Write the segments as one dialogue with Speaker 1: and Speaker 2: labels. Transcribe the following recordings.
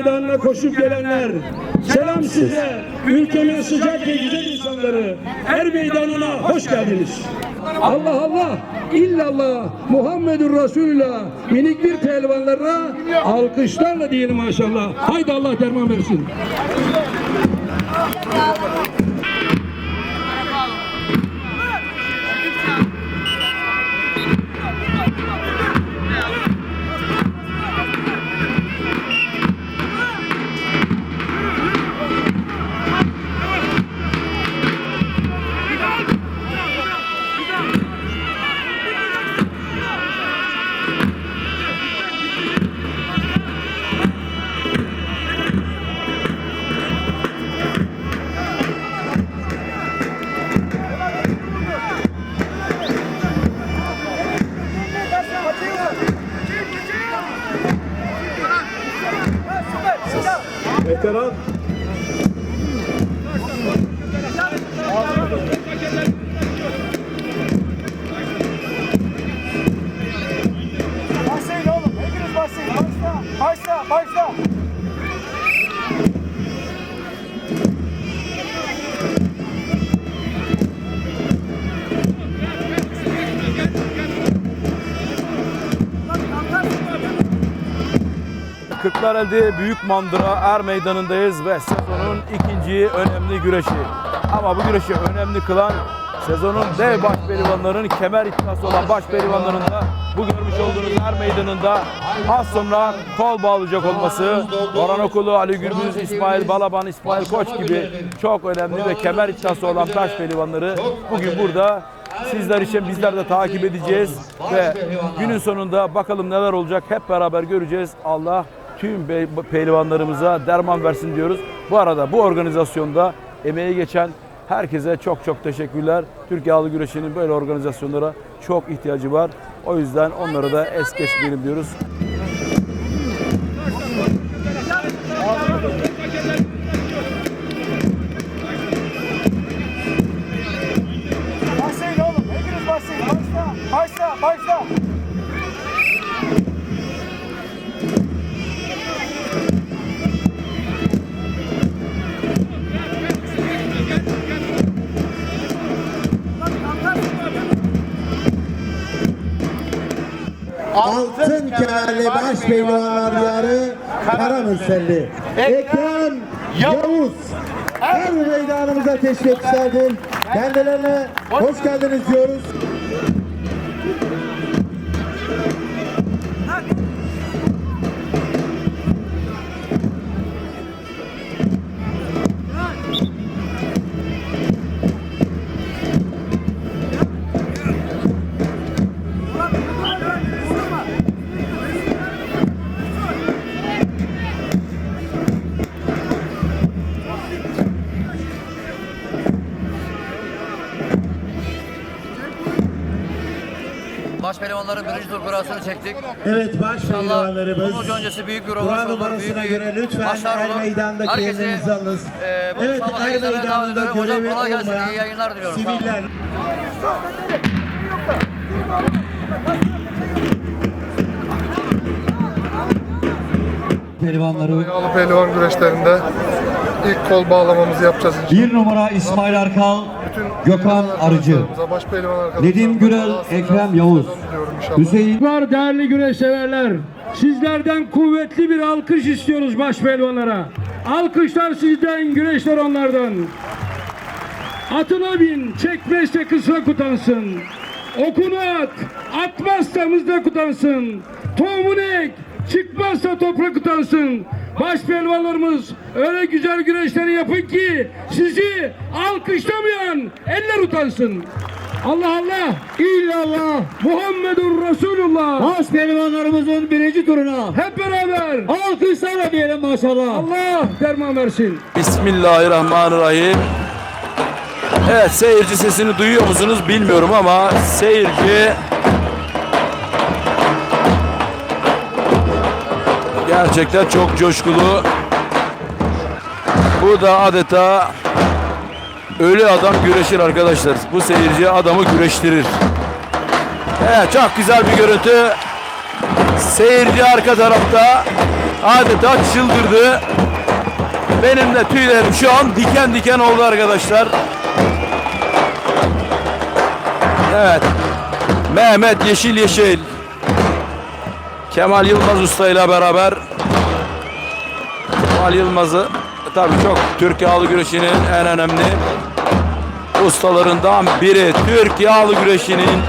Speaker 1: Meydanı'na koşup gelenler. Selam size ülkemin sıcak ve güzel insanları. Er Meydanı'na hoş geldiniz. Allah Allah, illallah, Muhammedur Resulullah, minik bir pehlivanlarına alkışlarla diyelim maşallah. Haydi Allah derman versin.
Speaker 2: ತರ
Speaker 3: Kırklareli Büyük Mandıra Er Meydanı'ndayız ve sezonun ikinci önemli güreşi. Ama bu güreşi önemli kılan sezonun dev baş pehlivanların kemer iddiası olan baş pehlivanların bu görmüş olduğunuz Er Meydanı'nda az sonra kol bağlayacak olması. Orhan Okulu, Ali Gürbüz, İsmail Balaban, İsmail Koç gibi çok önemli ve kemer iddiası olan taş pehlivanları bugün burada Sizler için bizler de takip edeceğiz ve günün sonunda bakalım neler olacak hep beraber göreceğiz. Allah tüm pehlivanlarımıza derman versin diyoruz. Bu arada bu organizasyonda emeği geçen herkese çok çok teşekkürler. Türkiye Halı Güreşi'nin böyle organizasyonlara çok ihtiyacı var. O yüzden onları da es geçmeyelim diyoruz.
Speaker 2: Başlayın oğlum. Başla. Başla. Başla.
Speaker 4: Altın kemerli baş pehlivanlar diyarı Karamürselli. Ekrem Yavuz. Her meydanımıza teşrif etmişlerdir. Kendilerine hoş geldiniz diyoruz.
Speaker 5: Pehlivanların birinci tur kurasını çektik.
Speaker 4: Evet baş pehlivanlarımız.
Speaker 5: Umut öncesi büyük bir olasılık olur. Büyük
Speaker 4: göre lütfen
Speaker 5: maçlar olur.
Speaker 4: meydandaki
Speaker 5: Herkese,
Speaker 4: yerlerinizi alınız.
Speaker 5: e, bu
Speaker 4: Evet er meydanında görevi olmayan
Speaker 5: İyi yayınlar diliyorum.
Speaker 4: Siviller
Speaker 6: Pehlivanları
Speaker 7: Yağlı pehlivan güreşlerinde ilk kol bağlamamızı yapacağız.
Speaker 6: bir numara İsmail Arkal,
Speaker 7: Bütün
Speaker 6: Gökhan Arıcı, Nedim Gürel, Ekrem Yavuz,
Speaker 7: inşallah.
Speaker 6: Hüseyin
Speaker 1: Var değerli güreş severler. Sizlerden kuvvetli bir alkış istiyoruz baş pehlivanlara. Alkışlar sizden, güreşler onlardan. Atına bin, çekmezse kısa kutansın. Okunu at, atmazsa mızrak utansın. Tohumunu ek, çıkmazsa toprak utansın. Baş pehlivanlarımız öyle güzel güreşleri yapın ki sizi alkışlamayan eller utansın. Allah Allah, illallah, Muhammedur Resulullah.
Speaker 6: Baş pehlivanlarımızın birinci turuna
Speaker 1: Hep beraber
Speaker 6: alkışlarla diyelim maşallah.
Speaker 1: Allah derman versin.
Speaker 3: Bismillahirrahmanirrahim. Evet seyirci sesini duyuyor musunuz bilmiyorum ama seyirci gerçekten çok coşkulu. Bu da adeta ölü adam güreşir arkadaşlar. Bu seyirci adamı güreştirir. Evet çok güzel bir görüntü. Seyirci arka tarafta adeta çıldırdı. Benim de tüylerim şu an diken diken oldu arkadaşlar. Evet. Mehmet Yeşil Yeşil. Kemal Yılmaz Usta ile beraber Kemal Yılmaz'ı tabii çok Türk yağlı güreşinin en önemli ustalarından biri. Türk yağlı güreşinin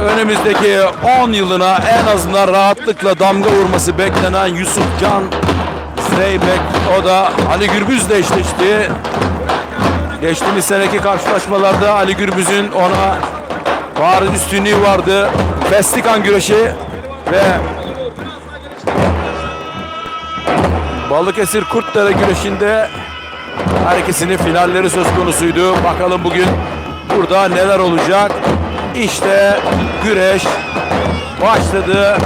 Speaker 3: önümüzdeki 10 yılına en azından rahatlıkla damga vurması beklenen Yusuf Can Zeybek o da Ali Gürbüz'le eşleşti. Geçtiğimiz seneki karşılaşmalarda Ali Gürbüz'ün ona bariz üstünlüğü vardı. Festikan güreşi ve Balıkesir Kurtdere güreşinde her ikisinin finalleri söz konusuydu. Bakalım bugün burada neler olacak. İşte güreş başladı.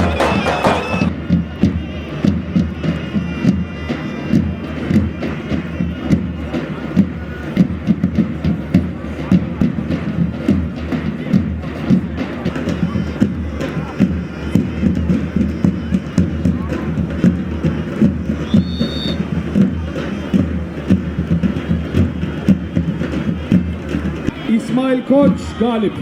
Speaker 1: Koç galip.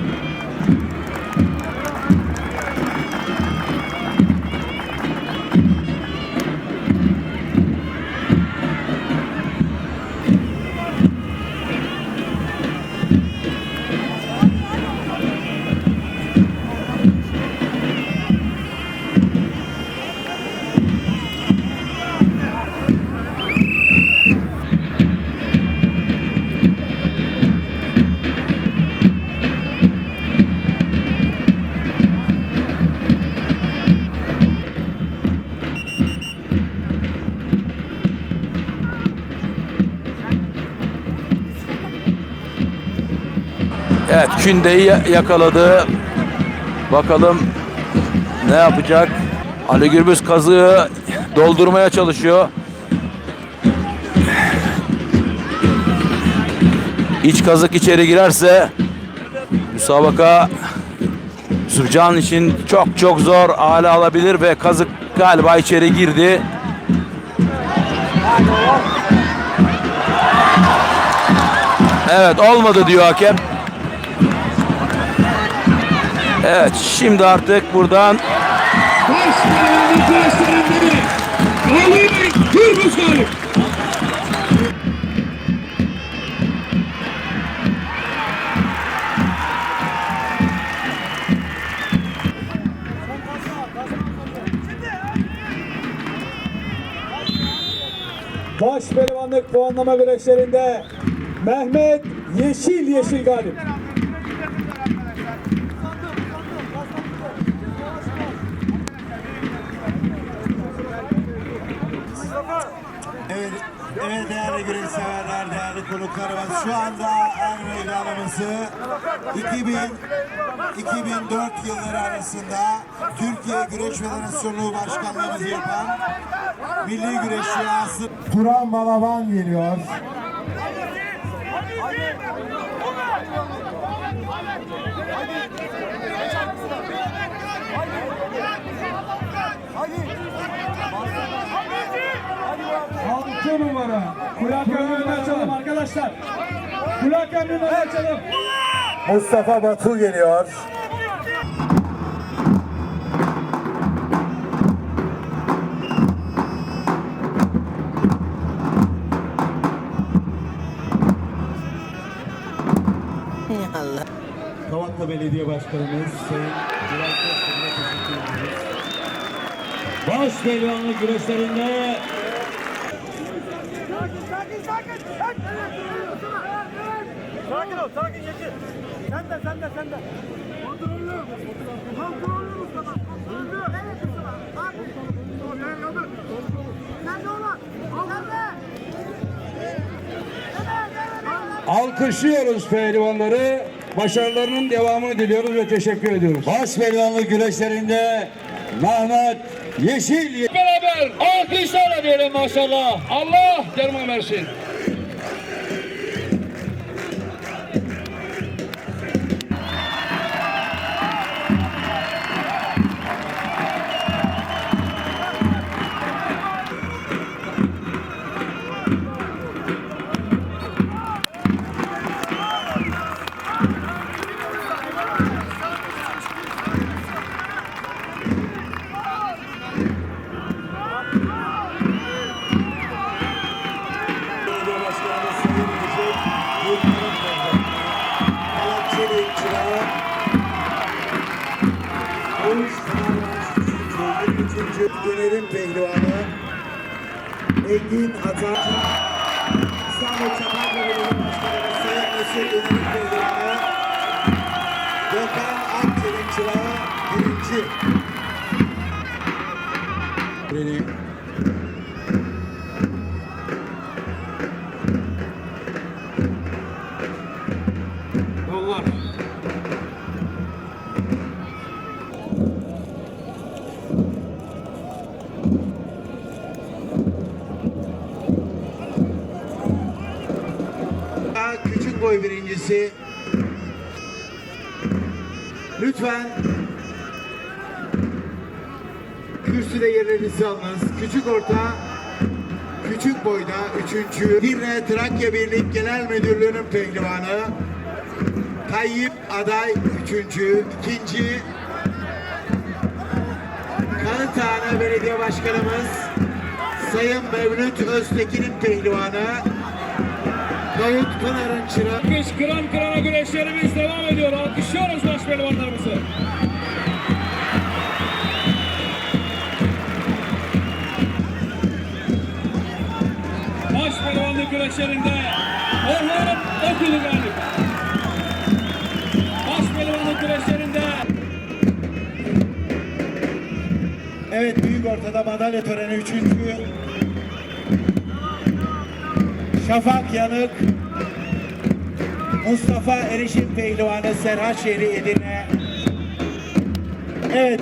Speaker 3: Kündeyi ya- yakaladı. Bakalım ne yapacak? Ali Gürbüz kazığı doldurmaya çalışıyor. İç kazık içeri girerse müsabaka Sürcan için çok çok zor hale alabilir ve kazık galiba içeri girdi. Evet olmadı diyor hakem. Evet şimdi artık buradan.
Speaker 8: Baş pehlivanlık puanlama güreşlerinde Mehmet Yeşil Yeşil galip.
Speaker 2: Evet, değerli güreş severler, değerli konuklarımız şu anda er meydanımızı 2000 2004 yılları arasında Türkiye Güreş Federasyonu Başkanlığımızı yapan Milli Güreşçi Asım Turan Balaban geliyor.
Speaker 1: Altı numara.
Speaker 8: Kulak ömrünü açalım arkadaşlar. Kulak ömrünü açalım.
Speaker 2: Mustafa Batu geliyor. Kavaklı Belediye Başkanımız Sayın Bilal Köstür'e teşekkür ediyoruz.
Speaker 6: Baş pehlivanlık güreşlerinde
Speaker 8: Sakin ol, sakin Yeşil. Sen de, sen de, sen de. Kontrollü. Kontrollü Mustafa. Kontrollü. Evet Mustafa. Abi. Sen de olan. Sen de.
Speaker 1: Alkışlıyoruz pehlivanları. Başarılarının devamını diliyoruz ve teşekkür ediyoruz.
Speaker 6: baş pehlivanlık güreşlerinde Mehmet Yeşil
Speaker 1: Beraber
Speaker 6: alkışlarla diyelim maşallah.
Speaker 1: Allah derman versin.
Speaker 2: Dönerin pehlivanı Engin Atak İstanbul Çatalca Belediye Başkanı Mesut Dönerin pehlivanı Gökhan Akçelik Çırağı birinci. Benim. Birincisi. Lütfen kürsüde yerlerinizi alınız. Küçük orta küçük boyda üçüncü. Birne Trakya Birlik Genel Müdürlüğü'nün pehlivanı. Tayyip Aday üçüncü. ikinci Kağıthane Belediye Başkanımız Sayın Mevlüt Öztekin'in pehlivanı. Davut Pınar'ın çırağı.
Speaker 1: Kış kıran kırana güreşlerimiz devam ediyor. Alkışlıyoruz baş pehlivanlarımızı. Baş pehlivanlık güreşlerinde Orhan Okulu galip. Baş pehlivanlık güreşlerinde
Speaker 2: Evet büyük ortada madalya töreni üçüncü. Şafak Yanık. Mustafa Erişim Pehlivanı Serhat Şehri Edirne. Evet.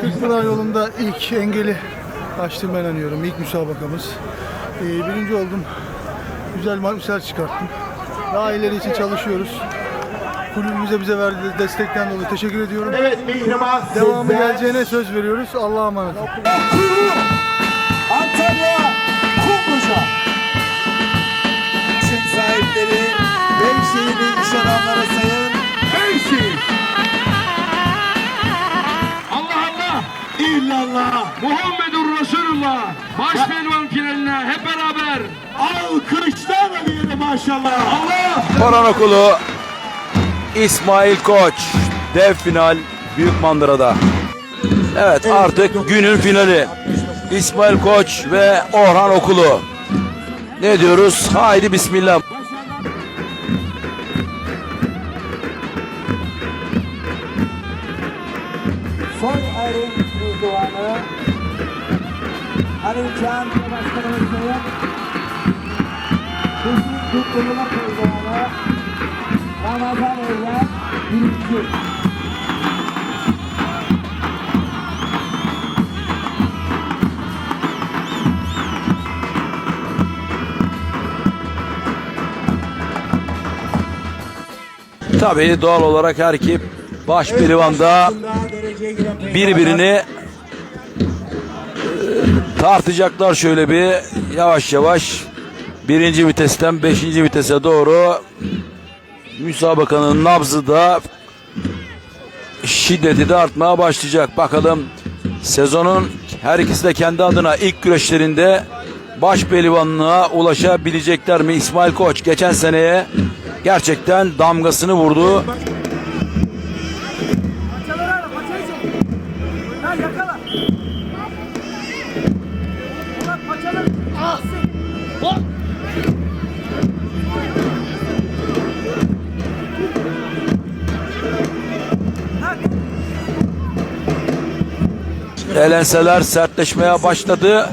Speaker 7: Kırkpınar yolunda ilk engeli aştığıma inanıyorum. İlk müsabakamız. Ee, birinci oldum. Güzel maçlar çıkarttım. Daha ileri için çalışıyoruz. Kulübümüze bize verdiği destekten dolayı teşekkür ediyorum.
Speaker 2: Evet Mihrimah
Speaker 7: Devamı geleceğine söz veriyoruz. Allah'a emanet.
Speaker 2: Antalya Kumluca. İsim sahipleri Beyşehirli iş adamları sayın Beyşehir.
Speaker 1: Allah Allah
Speaker 2: İllallah.
Speaker 1: Muhammedur Resulullah baş pehlivan finaline hep beraber
Speaker 2: Alkışlarla diyelim maşallah.
Speaker 1: Allah
Speaker 3: Orhan Okulu, İsmail Koç, dev final Büyük Mandıra'da. Evet artık günün finali. İsmail Koç ve Orhan Okulu. Ne diyoruz? Haydi bismillah.
Speaker 2: Soy Ayrım Erdoğan'ı Ali Can Başkanımız Sayın Hüsnü Kutlu'nun Erdoğan'ı Ramazan Evler birinci.
Speaker 3: Tabii doğal olarak her iki baş pelivanda birbirini e, tartacaklar şöyle bir yavaş yavaş birinci vitesten beşinci vitese doğru müsabakanın nabzı da şiddeti de artmaya başlayacak. Bakalım sezonun her ikisi de kendi adına ilk güreşlerinde baş pehlivanlığa ulaşabilecekler mi? İsmail Koç geçen seneye gerçekten damgasını vurdu. Elenseler sertleşmeye başladı.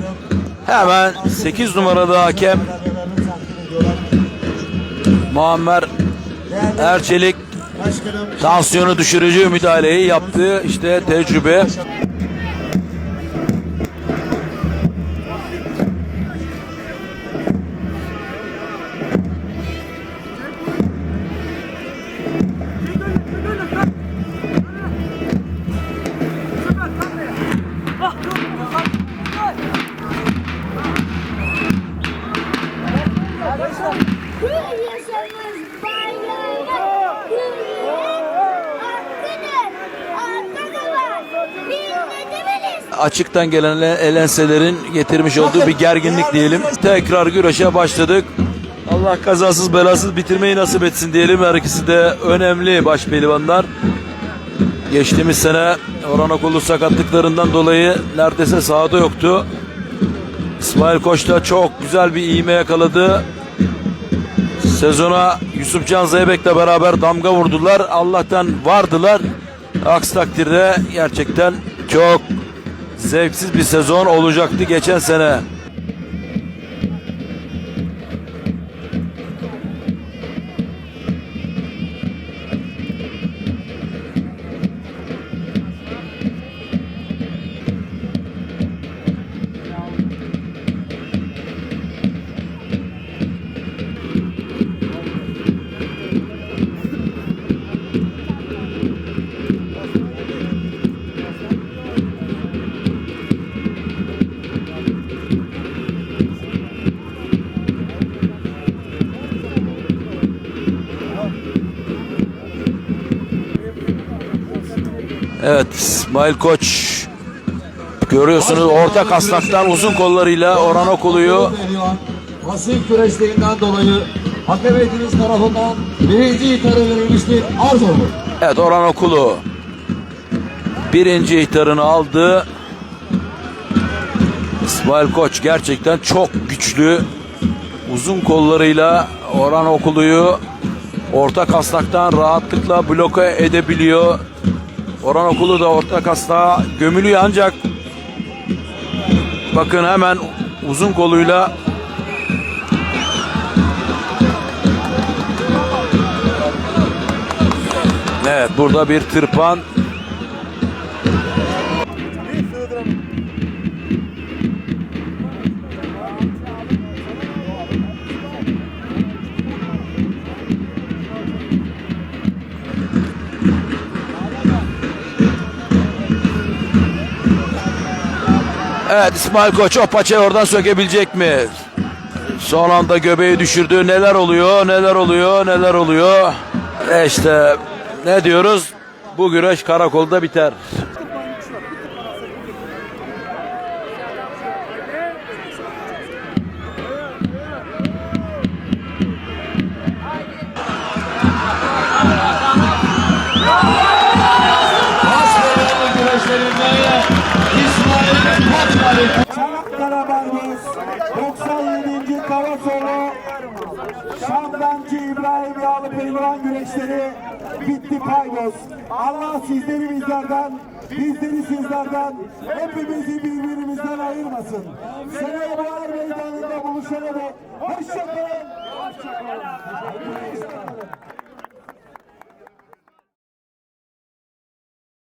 Speaker 3: Hemen 8 numaralı hakem Muammer Erçelik tansiyonu düşürücü müdahaleyi yaptı. İşte tecrübe. Açıktan gelen elenselerin getirmiş olduğu bir gerginlik diyelim. Tekrar güreşe başladık. Allah kazasız belasız bitirmeyi nasip etsin diyelim. Her ikisi de önemli baş pehlivanlar. Geçtiğimiz sene Orhan Okulu sakatlıklarından dolayı neredeyse sahada yoktu. İsmail Koç da çok güzel bir iğme yakaladı. Sezona Yusuf Can Zeybek'le beraber damga vurdular. Allah'tan vardılar. Aksi takdirde gerçekten çok zevksiz bir sezon olacaktı geçen sene. Evet İsmail Koç görüyorsunuz orta kasnaktan uzun kollarıyla Orhan Okulu'yu
Speaker 6: Basit süreçlerinden dolayı hakem heyetimiz tarafından birinci itibarı verilmiştir. Arz.
Speaker 3: Evet Orhan Okulu birinci ihtarını aldı. İsmail Koç gerçekten çok güçlü. Uzun kollarıyla Orhan Okulu'yu orta kasnaktan rahatlıkla bloke edebiliyor. Orhan Okulu da orta kasnağa gömülüyor ancak bakın hemen uzun koluyla Evet burada bir tırpan Evet İsmail Koç o paçayı oradan sökebilecek mi? Son anda göbeği düşürdü. Neler oluyor, neler oluyor, neler oluyor. E işte ne diyoruz? Bu güreş karakolda biter.
Speaker 2: 97. Karasolu Şamdancı İbrahim Yağlı Pehlivan güreşleri bitti paydos. Allah sizleri bizlerden, bizleri sizlerden, hepimizi birbirimizden ayırmasın. Seneye Bahar Meydanı'nda buluşana dek. Hoşçakalın.